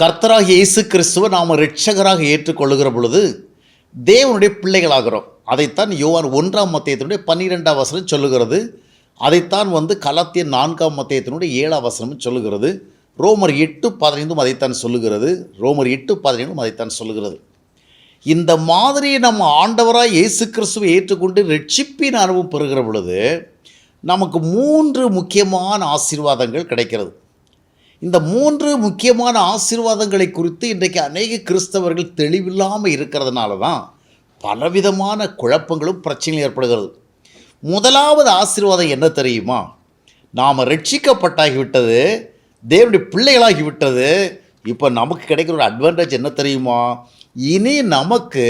கர்த்தராக இயேசு கிறிஸ்துவை நாம் ரட்சகராக ஏற்றுக்கொள்ளுகிற பொழுது தேவனுடைய பிள்ளைகளாகிறோம். அதைத்தான் யோவான் ஒன்றாம் மத்தியத்தினுடைய பன்னிரெண்டாம் வசனம் சொல்லுகிறது. அதைத்தான் வந்து கலத்திய நான்காம் மத்தியத்தினுடைய ஏழாம் வசனமும் சொல்லுகிறது. ரோமர் எட்டு பதினைந்தும் அதைத்தான் சொல்லுகிறது. ரோமர் எட்டு பதினைந்தும் அதைத்தான் சொல்லுகிறது. இந்த மாதிரி நம்ம ஆண்டவராக இயேசு கிறிஸ்துவை ஏற்றுக்கொண்டு ரட்சிப்பின் அனுபவம் பெறுகிற பொழுது நமக்கு மூன்று முக்கியமான ஆசீர்வாதங்கள் கிடைக்கிறது. இந்த மூன்று முக்கியமான ஆசீர்வாதங்களை குறித்து இன்றைக்கு அநேக கிறிஸ்தவர்கள் தெளிவில்லாமல் இருக்கிறதுனால தான் பலவிதமான குழப்பங்களும் பிரச்சனையும் ஏற்படுகிறது. முதலாவது ஆசீர்வாதம் என்ன தெரியுமா? நாம் ரட்சிக்கப்பட்டாகிவிட்டது தேவனுடைய பிள்ளைகளாகிவிட்டது. இப்போ நமக்கு கிடைக்கிற ஒரு அட்வான்டேஜ் என்ன தெரியுமா? இனி நமக்கு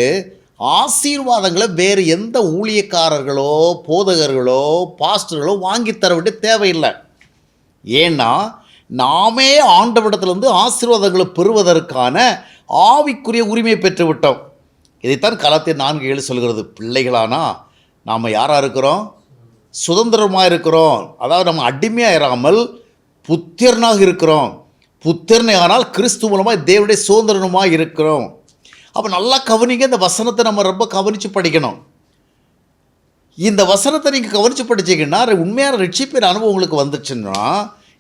ஆசீர்வாதங்களை வேறு எந்த ஊழியக்காரர்களோ போதகர்களோ பாஸ்டர்களோ வாங்கித் தர வேண்டிய தேவையில்லை. ஏன்னா நாமே ஆண்டவிடத்திலிருந்து ஆசீர்வாதங்களை பெறுவதற்கான ஆவிக்குரிய உரிமை பெற்று விட்டோம். இதைத்தான் களத்தில் நான்கு ஏழு சொல்கிறது. பிள்ளைகளானா நாம் யாராக இருக்கிறோம்? சுதந்திரமாக இருக்கிறோம். அதாவது நம்ம அடிமையாக இராமல் புத்திரனாக இருக்கிறோம். புத்திரனை ஆனால் கிறிஸ்து மூலமாக தேவனுடைய சுதந்திரனுமாக இருக்கிறோம். அப்போ நல்லா கவனிங்க இந்த வசனத்தை நம்ம ரொம்ப கவனித்து படிக்கணும். இந்த வசனத்தை நீங்கள் கவனித்து படிச்சீங்கன்னா உண்மையான ரட்சிப்பின் அனுபவம் உங்களுக்கு வந்துச்சுன்னா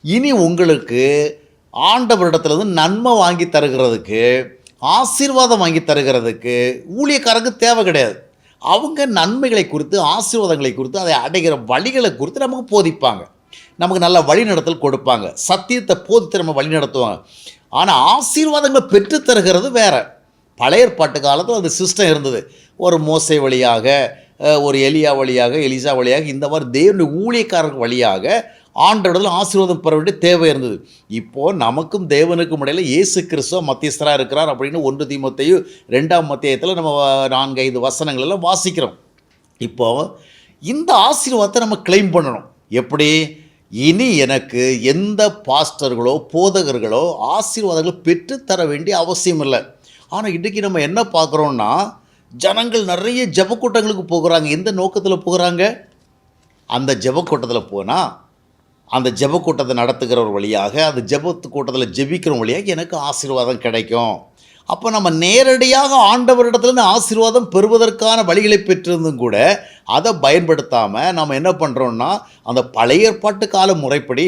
இனி உங்களுக்கு ஆண்டவரிடத்துலேருந்து நன்மை வாங்கி தருகிறதுக்கு ஆசீர்வாதம் வாங்கி தருகிறதுக்கு ஊழியக்காரங்க தேவை கிடையாது. அவங்க நன்மைகளை குறித்து ஆசீர்வாதங்களை குறித்து அதை அடைகிற வழிகளை குறித்து நமக்கு போதிப்பாங்க. நமக்கு நல்ல வழிநடத்தல் கொடுப்பாங்க. சத்தியத்தை போதித்து நம்ம வழி நடத்துவாங்க. ஆனால் ஆசீர்வாதங்களை பெற்றுத்தருகிறது தருகிறது பழைய பாட்டு காலத்தில் அந்த சிஸ்டம் இருந்தது. ஒரு மோசை வழியாக ஒரு எலியா வழியாக எலிசா வழியாக இந்த மாதிரி தேவனுடைய ஊழியக்காரர்கள் வழியாக ஆண்டோடதில் ஆசீர்வாதம் பெற வேண்டிய தேவை இருந்தது. இப்போது நமக்கும் தேவனுக்கும் இடையில் இயேசு கிறிஸ்துவ மத்தியஸ்தராக இருக்கிறார் அப்படின்னு ஒன்று தீமத்தையும் ரெண்டாம் மத்தியத்தில் நம்ம நான்கு ஐந்து வசனங்கள் எல்லாம் வாசிக்கிறோம். இப்போது இந்த ஆசீர்வாதத்தை நம்ம கிளைம் பண்ணணும். எப்படி? இனி எனக்கு எந்த பாஸ்டர்களோ போதகர்களோ ஆசீர்வாதங்கள் பெற்றுத்தர வேண்டிய அவசியம் இல்லை. ஆனால் இன்றைக்கி நம்ம என்ன பார்க்குறோன்னா ஜனங்கள் நிறைய ஜெபக்கூட்டங்களுக்கு போகிறாங்க. எந்த நோக்கத்தில் போகிறாங்க? அந்த ஜெபக்கூட்டத்தில் போனால் அந்த ஜெபக்கூட்டத்தை நடத்துகிறவர் வழியாக அந்த ஜெபத்து கூட்டத்தில் ஜெபிக்கிற வழியாக எனக்கு ஆசீர்வாதம் கிடைக்கும். அப்போ நம்ம நேரடியாக ஆண்டவரிடத்துலேருந்து ஆசீர்வாதம் பெறுவதற்கான வழிகளை பெற்றிருந்தும் கூட அதை பயன்படுத்தாமல் நம்ம என்ன பண்ணுறோம்னா அந்த பழைய ஏற்பாட்டு கால முறைப்படி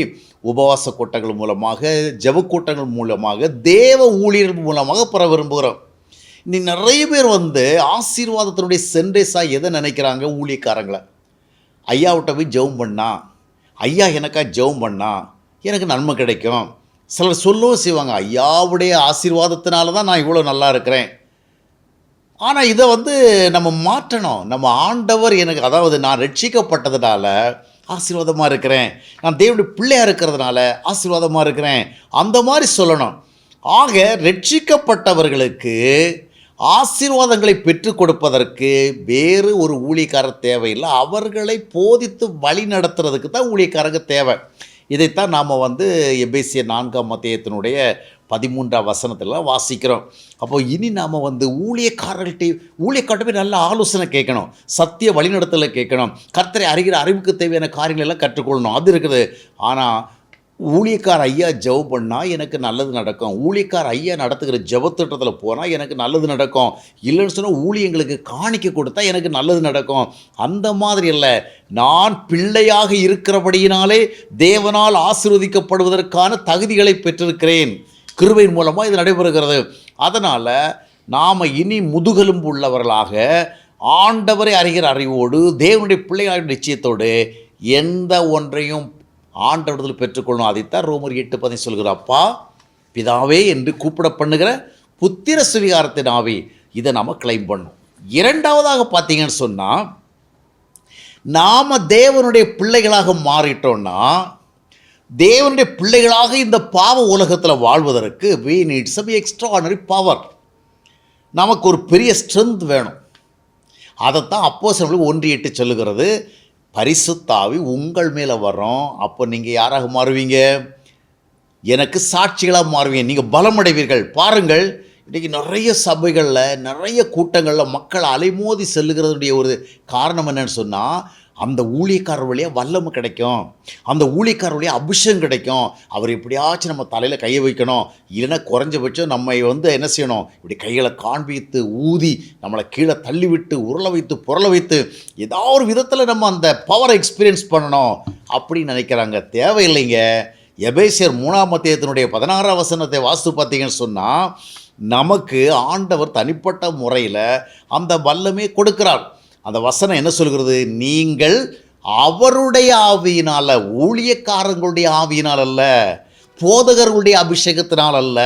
உபவாச கூட்டங்கள் மூலமாக ஜெபக்கூட்டங்கள் மூலமாக தேவ ஊழியர்கள் மூலமாக பெற விரும்புகிறோம். நீ நிறைய பேர் வந்து ஆசீர்வாதத்தினுடைய சென்டேஸாக எதை நினைக்கிறாங்க? ஊழியக்காரங்களை. ஐயாவிட்ட போய் ஜெபம் பண்ணால் ஐயா எனக்கா ஜெபம் பண்ணா எனக்கு நன்மை கிடைக்கும். சிலர் சொல்லவும் செய்வாங்க ஐயாவுடைய ஆசீர்வாதத்தினால தான் நான் இவ்வளோ நல்லா இருக்கிறேன். ஆனால் இதை வந்து நம்ம மாற்றணும். நம்ம ஆண்டவர் எனக்கு அதாவது நான் ரட்சிக்கப்பட்டதுனால ஆசீர்வாதமாக இருக்கிறேன். நான் தேவனுடைய பிள்ளையாக இருக்கிறதுனால ஆசீர்வாதமாக இருக்கிறேன். அந்த மாதிரி சொல்லணும். ஆக ரட்சிக்கப்பட்டவர்களுக்கு ஆசீர்வாதங்களை பெற்றுக் கொடுப்பதற்கு வேறு ஒரு ஊழியக்காரர் தேவையில்லை. அவர்களை போதித்து வழி நடத்துறதுக்கு தான் ஊழியக்காரங்க தேவை. இதைத்தான் நாம் வந்து எபேசிய நான்காம் மத்தியத்தினுடைய பதிமூன்றாம் வசனத்தில் வாசிக்கிறோம். அப்போ இனி நாம் வந்து ஊழியக்காரர்கள்ட்ட ஊழியக்கார்ட்ட போய் நல்ல ஆலோசனை கேட்கணும். சத்திய வழிநடத்தலை கேட்கணும். கர்த்தரை அறிகிற அறிவுக்கு தேவையான காரியங்கள் எல்லாம் கற்றுக்கொள்ளணும். அது இருக்குது. ஆனால் ஊழியக்கார ஐயா ஜெபம் பண்ணால் எனக்கு நல்லது நடக்கும். ஊழியக்கார ஐயா நடத்துகிற ஜெபத்திட்டத்தில் போனால் எனக்கு நல்லது நடக்கும். இல்லைன்னு சொன்னால் ஊழியங்களுக்கு காணிக்க கொடுத்தா எனக்கு நல்லது நடக்கும். அந்த மாதிரி இல்லை நான் பிள்ளையாக இருக்கிறபடியினாலே தேவனால் ஆசீர்வதிக்கப்படுவதற்கான தகுதிகளை பெற்றிருக்கிறேன். கிருபையின் மூலமாக இது நடைபெறுகிறது. அதனால் நாம் இனி முதுகெலும்பு உள்ளவர்களாக ஆண்டவரை அறிகிற அறிவோடு தேவனுடைய பிள்ளைகளின் நிச்சயத்தோடு எந்த ஒன்றையும் ஆண்டவரத்தில் பெற்றுக்கொள்ளணும் அதைத்தான் ரோமர் எட்டு பதி சொல்கிற அப்பா பிதாவே என்று கூப்பிட பண்ணுகிற புத்திர சுவிகாரத்தின் ஆவி இதை நாம் கிளைம் பண்ணும். இரண்டாவதாக பார்த்தீங்கன்னு சொன்னால் நாம் தேவனுடைய பிள்ளைகளாக மாறிட்டோம்னா தேவனுடைய பிள்ளைகளாக இந்த பாவ உலகத்தில் வாழ்வதற்கு we needs a extraordinary power நமக்கு ஒரு பெரிய ஸ்ட்ரென்த் வேணும். அதைத்தான் அப்போ ஒன்று எட்டு சொல்லுகிறது. பரிசுத்தாவி உங்கள் மேலே வரோம் அப்போ நீங்கள் யாராக மாறுவீங்க? எனக்கு சாட்சிகளாக மாறுவீங்க. நீங்கள் பலமடைவீர்கள். பாருங்கள் இன்றைக்கி நிறைய சபைகளில் நிறைய கூட்டங்களில் மக்கள் அலைமோதி செல்லுகிறதுடைய ஒரு காரணம் என்னன்னு சொன்னால் அந்த ஊழியக்காரர் வழியாக வல்லமை கிடைக்கும். அந்த ஊழியக்காரர் வழியாக அபிஷேகம் கிடைக்கும். அவர் எப்படியாச்சும் நம்ம தலையில் கையை வைக்கணும். இல்லைன்னா குறைஞ்சபட்சம் நம்ம வந்து என்ன செய்யணும்? இப்படி கைகளை காண்பித்து ஊதி நம்மளை கீழே தள்ளிவிட்டு உருளை வைத்து புரள வைத்து ஏதாவது ஒரு விதத்தில் நம்ம அந்த பவரை எக்ஸ்பீரியன்ஸ் பண்ணணும் அப்படின்னு நினைக்கிறாங்க. தேவையில்லைங்க. எபேசியர் மூணாம் மத்தியத்தினுடைய பதினாறாம் வசனத்தை வாஸ்து பார்த்தீங்கன்னு சொன்னால் நமக்கு ஆண்டவர் தனிப்பட்ட முறையில் அந்த வல்லமே கொடுக்கிறார். அந்த வசனம் என்ன சொல்கிறது? நீங்கள் அவருடைய ஆவியினால் ஊழியக்காரங்களுடைய ஆவியினால் அல்ல போதகர்களுடைய அபிஷேகத்தினால் அல்ல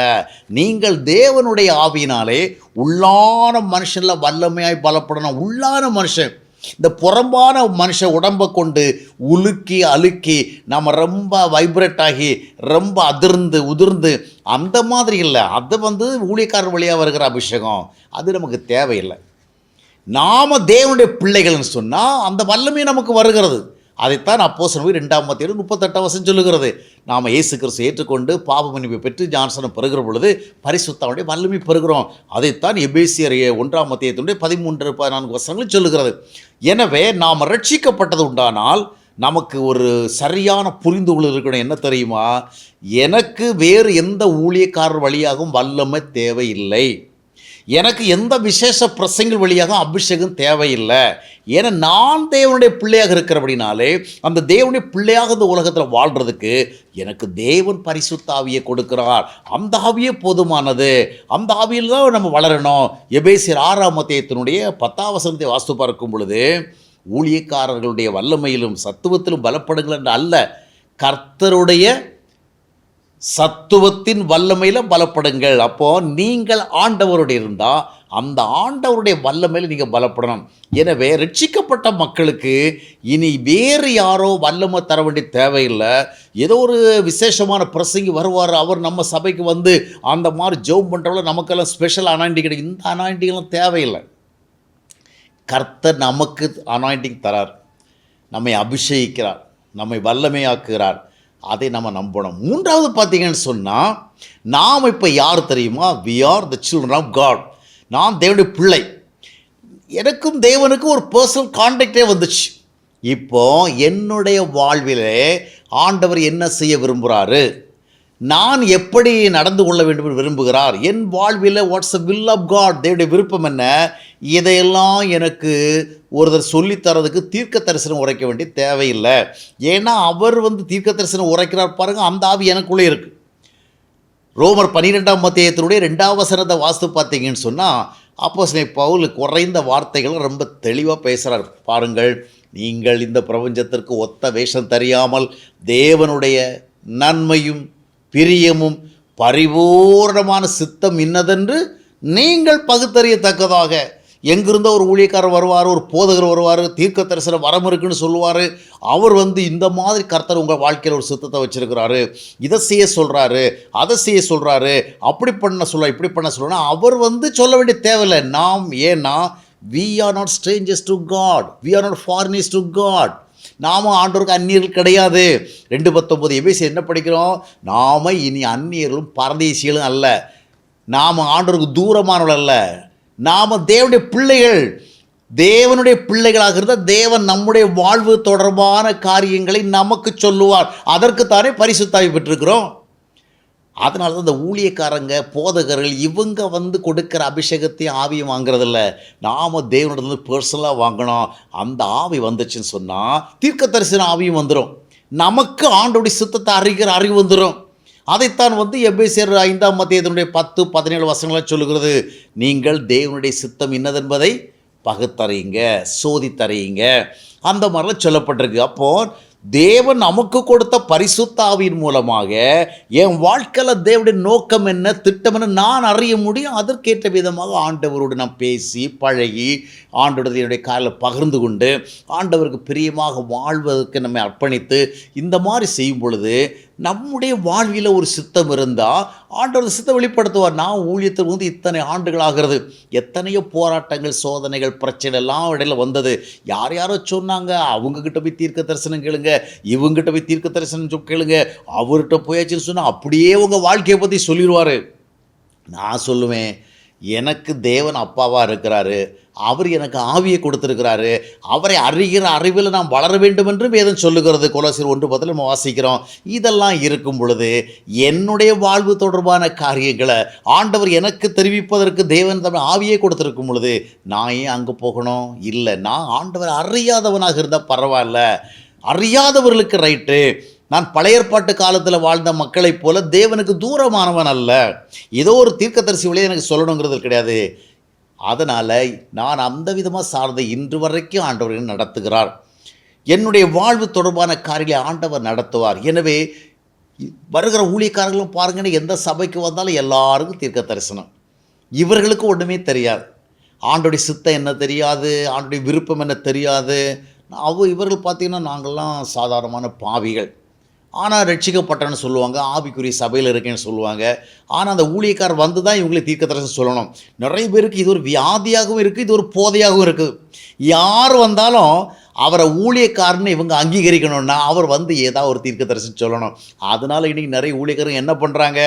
நீங்கள் தேவனுடைய ஆவியினாலே உள்ளான மனுஷனில் வல்லமையாய் பலப்படணும் உள்ளான மனுஷன். இந்த புறம்பான மனுஷ உடம்பை கொண்டு உலுக்கி அழுக்கி நம்ம ரொம்ப வைப்ரேட் ஆகி ரொம்ப அதிர்ந்து உதிர்ந்து அந்த மாதிரி இல்லை. அது வந்து ஊழியக்காரர் வழியாக வருகிற அபிஷேகம். அது நமக்கு தேவையில்லை. நாம தேவனுடைய பிள்ளைகள்னு சொன்னால் அந்த வல்லமை நமக்கு வருகிறது. அதைத்தான் அப்போ போய் ரெண்டாம் மத்தியில் முப்பத்தெட்டாம் வருஷம் சொல்லுகிறது. நாம் இயேசு கிறிஸ்து ஏற்றுக்கொண்டு பாப மன்னிப்பை பெற்று ஜான்சனை பெறுகிற பொழுது பரிசுத்தாவுடைய வல்லமை பெறுகிறோம். அதைத்தான் எபேசியர் ஒன்றாம் மத்தியத்தினுடைய பதிமூன்று பதினான்கு வருஷங்களும் சொல்லுகிறது. எனவே நாம் ரட்சிக்கப்பட்டது உண்டானால் நமக்கு ஒரு சரியான புரிந்துகொள் இருக்கணும். என்ன தெரியுமா? எனக்கு வேறு எந்த ஊழியக்காரர் வழியாகவும் வல்லமை தேவையில்லை. எனக்கு எந்த விசேஷ பிரசங்கள் வழியாக அபிஷேகம் தேவையில்லை. ஏன்னா நான் தேவனுடைய பிள்ளையாக இருக்கிறபடினாலே அந்த தேவனுடைய பிள்ளையாக இந்த உலகத்தில் வாழ்கிறதுக்கு எனக்கு தேவன் பரிசுத்த ஆவியை கொடுக்கிறார். அந்த ஆவியே போதுமானது. அந்த ஆவியில் தான் நம்ம வளரணும். எபேசியர் ஆறாம் மத்தியத்தினுடைய பத்தாவசனத்தை வாஸ்து பார்க்கும் பொழுது ஊழியக்காரர்களுடைய வல்லமையிலும் சத்துவத்திலும் பலப்படுங்கள் என்று அல்ல கர்த்தருடைய சத்துவத்தின் வல்லமையில் பலப்படுங்கள். அப்போது நீங்கள் ஆண்டவருடைய இருந்தால் அந்த ஆண்டவருடைய வல்லமையில் நீங்கள் பலப்படணும். எனவே ரட்சிக்கப்பட்ட மக்களுக்கு இனி வேறு யாரோ வல்லமை தர வேண்டிய தேவையில்லை. ஏதோ ஒரு விசேஷமான பிரசங்கி வருவார் அவர் நம்ம சபைக்கு வந்து அந்த மாதிரி ஜோம் பண்ணுறவங்கள நமக்கெல்லாம் ஸ்பெஷல் அனாயிண்டி கிடைக்கும் இந்த அனாயிண்டிகெல்லாம் தேவையில்லை. கர்த்தர் நமக்கு அனாயிண்டிங் தரார். நம்மை அபிஷேகிக்கிறார். நம்மை வல்லமையாக்குகிறார். அதை நம்ம நம்பணும். மூன்றாவது பார்த்தீங்கன்னு சொன்னால் நாம் இப்போ யார் தெரியுமா? We are the children of God நான் தேவனுடைய பிள்ளை. எனக்கும் தேவனுக்கும் ஒரு பர்சனல் கான்டாக்டே வந்துச்சு. இப்போ என்னுடைய வாழ்விலே ஆண்டவர் என்ன செய்ய விரும்புகிறாரு நான் எப்படி நடந்து கொள்ள வேண்டும் என்று விரும்புகிறார்? என் வாழ்வில் what's a will of God தேவடைய விருப்பம் என்ன? இதையெல்லாம் எனக்கு ஒருத்தர் சொல்லித் தரதுக்கு தீர்க்க தரிசனம் உரைக்க வேண்டிய தேவையில்லை. ஏன்னா அவர் வந்து தீர்க்க தரிசனம் உரைக்கிறார் பாருங்கள் அந்த ஆவி எனக்குள்ளே இருக்குது ரோமர் பன்னிரெண்டாம் மத்தியத்தினுடைய ரெண்டாவது வசனத்தை வாஸ்து பார்த்தீங்கன்னு சொன்னால் அப்போ பவுல் குறைந்த வார்த்தைகளை ரொம்ப தெளிவாக பேசுகிறார் பாருங்கள் நீங்கள் இந்த பிரபஞ்சத்திற்கு ஒத்த வேஷம் தெரியாமல் தேவனுடைய நன்மையும் பிரியமும் பரிபூர்ணமான சித்தம் இன்னதென்று நீங்கள் பகுத்தறியத்தக்கதாக எங்கிருந்தோ ஒரு ஊழியக்காரர் வருவார் ஒரு போதகர் வருவார் தீர்க்க தரிசன வரம் இருக்குன்னு சொல்லுவார். அவர் வந்து இந்த மாதிரி கர்த்தர் உங்கள் வாழ்க்கையில் ஒரு சித்தத்தை வச்சுருக்கிறாரு. இதை செய்ய சொல்கிறாரு அதை செய்ய சொல்கிறாரு அப்படி பண்ண சொல்ல இப்படி பண்ண சொல்லணும்னா அவர் வந்து சொல்ல வேண்டிய தேவையில்லை. நாம் ஏன்னா we are not strangers to God we are not foreigners to God நாம ஆண்டவருக்கு அந்நியர்கள் கிடையாது. ரெண்டு பத்தொம்பது எபிசி என்ன படிக்கிறோம்? நாம இனி அந்நியர்களும் பரதேசிகளும் அல்ல. நாம் ஆண்டவருக்கு தூரமானவர்கள் அல்ல. நாம் தேவனுடைய பிள்ளைகள் தேவனுடைய பிள்ளைகளாக இருந்தால் தேவன் நம்முடைய வாழ்வு தொடர்பான காரியங்களை நமக்கு சொல்லுவார். அதற்குத்தானே பரிசுத்தாவி பெற்றிருக்கிறோம். அதனால தான் இந்த ஊழியக்காரங்க போதகர்கள் இவங்க வந்து கொடுக்குற அபிஷேகத்தையும் ஆவியும் வாங்குறதில்ல. நாம் தேவனிடத்துல பர்சனலாக வாங்கணும். அந்த ஆவி வந்துச்சுன்னு சொன்னால் தீர்க்க தரிசன ஆவியும் வந்துடும் நமக்கு ஆண்டோடைய சித்தத்தை அறிகிற அறிவு வந்துடும் அதைத்தான் வந்து எபேசியர் ஐந்தாம் மத்தியதனுடைய பத்து பதினேழு வசங்களை சொல்லுகிறது. நீங்கள் தேவனுடைய சித்தம் இன்னதென்பதை பகுத்தறியுங்க சோதித்தறியுங்க. அந்த மாதிரிலாம் சொல்லப்பட்டிருக்கு. அப்போது தேவன் நமக்கு கொடுத்த பரிசுத்தாவின் மூலமாக என் வாழ்க்கையில் தேவனுடைய நோக்கம் என்ன திட்டம் என்ன நான் அறிய முடியும் அதற்கேற்ற விதமாக ஆண்டவரோடு நான் பேசி பழகி ஆண்டோட என்னுடைய காலில் பகிர்ந்து கொண்டு ஆண்டவருக்கு பிரியமாக வாழ்வதற்கு நம்மை அர்ப்பணித்து இந்த மாதிரி செய்யும் பொழுது நம்முடைய வாழ்வில் ஒரு சித்தம் இருந்தால் ஆண்டவர் சித்தம் வெளிப்படுத்துவார். நான் ஊழியத்தில் வந்து இத்தனை ஆண்டுகள் ஆகிறது எத்தனையோ போராட்டங்கள் சோதனைகள் பிரச்சனை எல்லாம் இடையில வந்தது. யார் யாரோ சொன்னாங்க? அவங்கக்கிட்ட போய் தீர்க்க தரிசனம் கேளுங்க. இவங்ககிட்ட போய் தீர்க்க தரிசனம் சொ- கேளுங்க. அவர்கிட்ட போயாச்சுன்னு சொன்னால் அப்படியே உங்கள் வாழ்க்கையை பற்றி சொல்லிடுவார் நான் சொல்லுவேன் எனக்கு தேவன் அப்பாவாக இருக்கிறாரு. அவர் எனக்கு ஆவியை கொடுத்துருக்கிறாரு. அவரை அறிகிற அறிவில் நாம் வளர வேண்டும் என்று வேதம் சொல்லுகிறது. குலசீர் ஒன்று பத்தில் நம்ம வாசிக்கிறோம். இதெல்லாம் இருக்கும் பொழுது என்னுடைய வாழ்வு தொடர்பான காரியங்களை ஆண்டவர் எனக்கு தெரிவிப்பதற்கு தேவன் தமிழ் ஆவியை கொடுத்துருக்கும் பொழுது நான் ஏன் அங்கே போகணும்? இல்லை. நான் ஆண்டவர் அறியாதவனாக இருந்தால் பரவாயில்ல. அறியாதவர்களுக்கு ரைட்டு நான் பழையற்பாட்டு காலத்தில் வாழ்ந்த மக்களைப் போல தேவனுக்கு தூரமானவன் அல்ல. ஏதோ ஒரு தீர்க்கதரிசி வழியை எனக்கு சொல்லணுங்கிறது கிடையாது. அதனால் நான் அந்த விதமாக சார்ந்த இன்று வரைக்கும் ஆண்டவர் நடத்துகிறார். என்னுடைய வாழ்வு தொடர்பான காரியங்களை ஆண்டவர் நடத்துவார். எனவே வருகிற ஊழியக்காரர்களும் பாருங்கன்னு எந்த சபைக்கு வந்தாலும் எல்லாருக்கும் தீர்க்க தரிசனம் இவர்களுக்கு ஒன்றுமே தெரியாது. ஆண்டோடைய சித்தம் என்ன தெரியாது? ஆண்டுடைய விருப்பம் என்ன தெரியாது? அவ இவர்கள் பார்த்தீங்கன்னா நாங்கள்லாம் சாதாரணமான பாவிகள். ஆனால் ரட்சிக்கப்பட்டேன்னு சொல்லுவாங்க ஆவிக்குரிய சபையில் இருக்கேன்னு சொல்லுவாங்க. ஆனால் அந்த ஊழியக்கார் வந்து தான் இவங்களை தீர்க்கதரிசனம் சொல்லணும். நிறைய பேருக்கு இது ஒரு வியாதியாகவும் இருக்குது இது ஒரு போதையாகவும் இருக்குது யார் வந்தாலும் அவரை ஊழியக்காரன்னு இவங்க அங்கீகரிக்கணும்னா அவர் வந்து ஏதாவது ஒரு தீர்க்கதரிசனம் சொல்லணும். அதனால் இன்றைக்கி நிறைய ஊழியக்காரங்க என்ன பண்ணுறாங்க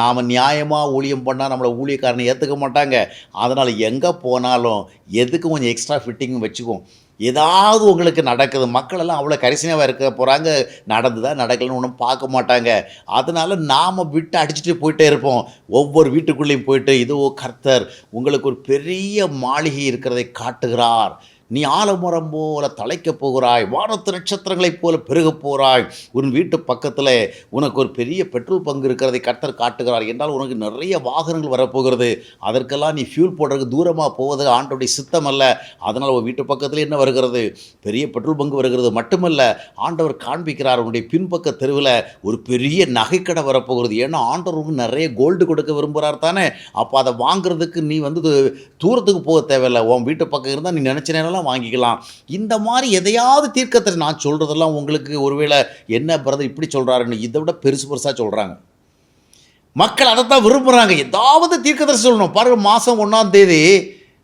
நாம் நியாயமாக ஊழியம் பண்ணால் நம்மளை ஊழியக்காரனை ஏற்றுக்க மாட்டாங்க. அதனால் எங்கே போனாலும் எதுக்கு கொஞ்சம் எக்ஸ்ட்ரா ஃபிட்டிங் வச்சுக்குவோம். ஏதாவது உங்களுக்கு நடக்குது. மக்கள் எல்லாம் அவ்வளோ கரிசனையாக இருக்க போகிறாங்க நடந்துதா நடக்கலன்னு ஒன்றும் பார்க்க மாட்டாங்க. அதனால் நாம் விட்டு அடிச்சுட்டு போயிட்டே இருப்போம். ஒவ்வொரு வீட்டுக்குள்ளேயும் போயிட்டு இதுவோ கர்த்தர் உங்களுக்கு ஒரு பெரிய மாளிகை இருக்கிறதை காட்டுகிறார். நீ ஆலமரம் போல தலைக்கப் போகிறாய் வானத்து நட்சத்திரங்களைப் போல பெருகப் போகிறாய். உன் வீட்டு பக்கத்தில் உனக்கு ஒரு பெரிய பெட்ரோல் பங்கு இருக்கிறதை கர்த்தர் காட்டுகிறார் என்றால் உனக்கு நிறைய வாகனங்கள் வரப்போகிறது. அதற்கெல்லாம் நீ ஃபியூல் போடுறதுக்கு தூரமாக போவது ஆண்டோடைய சித்தம் அல்ல. அதனால் உன் வீட்டு பக்கத்தில் என்ன வருகிறது? பெரிய பெட்ரோல் பங்கு வருகிறது மட்டுமல்ல ஆண்டவர் காண்பிக்கிறார் உன்னுடைய பின்பக்க தெருவில் ஒரு பெரிய நகைக்கடை வரப்போகிறது. ஏன்னா ஆண்டவர் நிறைய கோல்டு கொடுக்க விரும்புகிறார் தானே. அப்போ அதை வாங்குறதுக்கு நீ வந்து தூரத்துக்கு போக தேவையில்லை. உன் வீட்டு பக்கம் இருந்தால் நீ நினச்ச வேணாலும் வாங்கிக்கலாம்? இந்த மாதிரி எதையாவது தீர்க்கத்தை நான் சொல்கிறதெல்லாம் உங்களுக்கு ஒருவேளை என்ன பிரதர் இப்படி சொல்கிறாருன்னு இதை விட பெருசு பெருசாக சொல்கிறாங்க மக்கள் அதைத்தான் விரும்புகிறாங்க ஏதாவது தீர்க்கதரிசி சொல்லணும். பாருங்கள் மாதம் ஒன்றாம் தேதி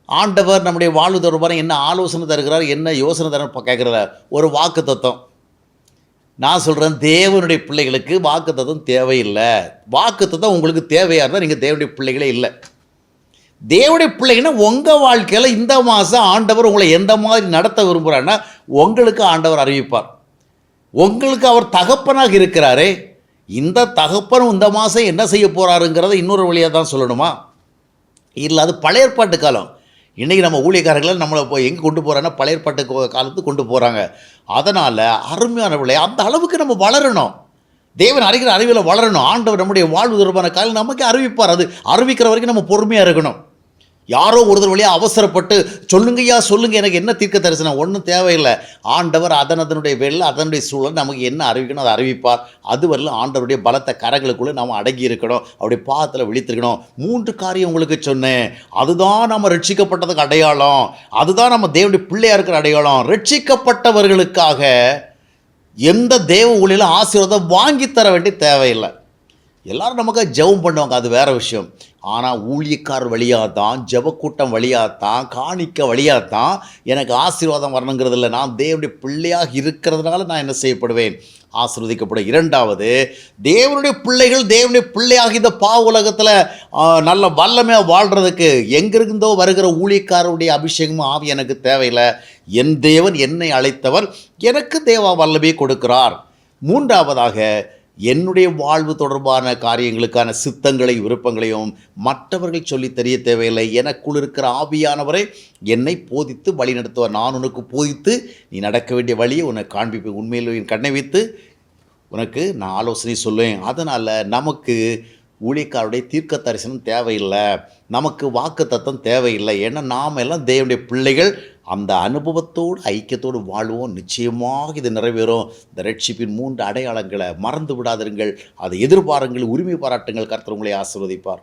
ஆண்டவர் நம்முடைய வாழ்வு தொடர்பான என்ன ஆலோசனை தருகிறார் என்ன யோசனை தர கேட்குறத ஒரு வாக்கு தத்துவம் நான் சொல்கிறேன் தேவனுடைய பிள்ளைகளுக்கு வாக்கு தத்துவம் தேவையில்லை. வாக்கு தத்துவம் உங்களுக்கு தேவையாக இருந்தால் நீங்கள் தேவனுடைய பிள்ளைகளே இல்லை. தேவடைய பிள்ளைங்கன்னா உங்கள் வாழ்க்கையில் இந்த மாதம் ஆண்டவர் உங்களை எந்த மாதிரி நடத்த விரும்புகிறான்னா உங்களுக்கு ஆண்டவர் அறிவிப்பார். உங்களுக்கு அவர் தகப்பனாக இருக்கிறாரே இந்த தகப்பனும் இந்த மாதம் என்ன செய்ய போகிறாருங்கிறத இன்னொரு வழியாக தான் சொல்லணுமா? இல்லை அது பழைய ஏற்பாட்டு காலம். இன்றைக்கி நம்ம ஊழியக்காரர்களை நம்மளை போய் எங்கே கொண்டு போகிறாங்கன்னா பழைய ஏற்பாட்டு காலத்துக்கு கொண்டு போகிறாங்க அதனால் அருமையான பிள்ளை அந்த அளவுக்கு நம்ம வளரணும். தேவன் அறிகிற அறிவில் வளரணும். ஆண்டவர் நம்முடைய வாழ்வு தொடர்பான காலம் நமக்கு அறிவிப்பார். அது அறிவிக்கிற வரைக்கும் நம்ம பொறுமையாக இருக்கணும். யாரோ ஒருத்தர் வழியாக அவசரப்பட்டு சொல்லுங்கய்யா சொல்லுங்க எனக்கு என்ன தீர்க்க தரிசனம் ஒன்றும் தேவையில்லை. ஆண்டவர் அதன் அதனுடைய வெள்ள அதனுடைய சூழல் நமக்கு என்ன அறிவிக்கணும் அதை அறிவிப்பார். அது வரல ஆண்டவருடைய பலத்த கரங்களுக்குள்ளே நாம் அடங்கி இருக்கணும். அவருடைய பாதத்தில் விழித்திருக்கணும். மூன்று காரியம் உங்களுக்கு சொன்னேன். அதுதான் நம்ம ரட்சிக்கப்பட்டதுக்கு அடையாளம். அதுதான் நம்ம தேவனுடைய பிள்ளையாக இருக்கிற அடையாளம். ரட்சிக்கப்பட்டவர்களுக்காக எந்த தேவ ஊழியிலும் ஆசீர்வாதம் வாங்கி தர வேண்டிய தேவையில்லை. எல்லாரும் நமக்கு ஜெபம் பண்ணுவாங்க அது வேற விஷயம். ஆனால் ஊழியக்கார் வழியாக தான் ஜெபக்கூட்டம் வழியாக தான் காணிக்க வழியாக தான் எனக்கு ஆசீர்வாதம் வரணுங்கிறது இல்லை. நான் தேவனுடைய பிள்ளையாக இருக்கிறதுனால நான் என்ன செய்யப்படுவேன்? ஆசீர்வதிக்கப்படும். இரண்டாவது தேவனுடைய பிள்ளைகள் தேவனுடைய பிள்ளையாக இந்த பாவ உலகத்தில் நல்ல வல்லமையாக வாழ்கிறதுக்கு எங்கிருந்தோ வருகிற ஊழியக்காரருடைய அபிஷேகமும் ஆவி எனக்கு தேவையில்லை. என் தேவன் என்னை அழைத்தவர் எனக்கு தேவா வல்லமையை கொடுக்கிறார். மூன்றாவதாக என்னுடைய வாழ்வு தொடர்பான காரியங்களுக்கான சித்தங்களை விருப்பங்களையும் மற்றவர்கள் சொல்லி தெரிய தேவையில்லை. எனக்குள் இருக்கிற ஆவியானவரை என்னை போதித்து வழி நடத்துவார் நான் உனக்கு போதித்து நீ நடக்க வேண்டிய வழியை உனக்கு காண்பிப்பேன். உண்மையில் என் கண்ணை வைத்து உனக்கு நான் ஆலோசனை சொல்லுவேன். அதனால் நமக்கு ஊழியக்காருடைய தீர்க்க தரிசனம் தேவையில்லை. நமக்கு வாக்கு தத்தம் தேவையில்லை. ஏன்னா நாம் எல்லாம் தேவனுடைய பிள்ளைகள். அந்த அனுபவத்தோடு ஐக்கியத்தோடு வாழ்வோம். நிச்சயமாக இது நிறைவேறும். இந்த ரட்சிப்பின் மூன்று அடையாளங்களை மறந்து விடாதிருங்கள் அதை எதிர்பாருங்கள் உரிமை பாராட்டுங்கள். கருத்தர் உங்களை ஆசிர்வதிப்பார்.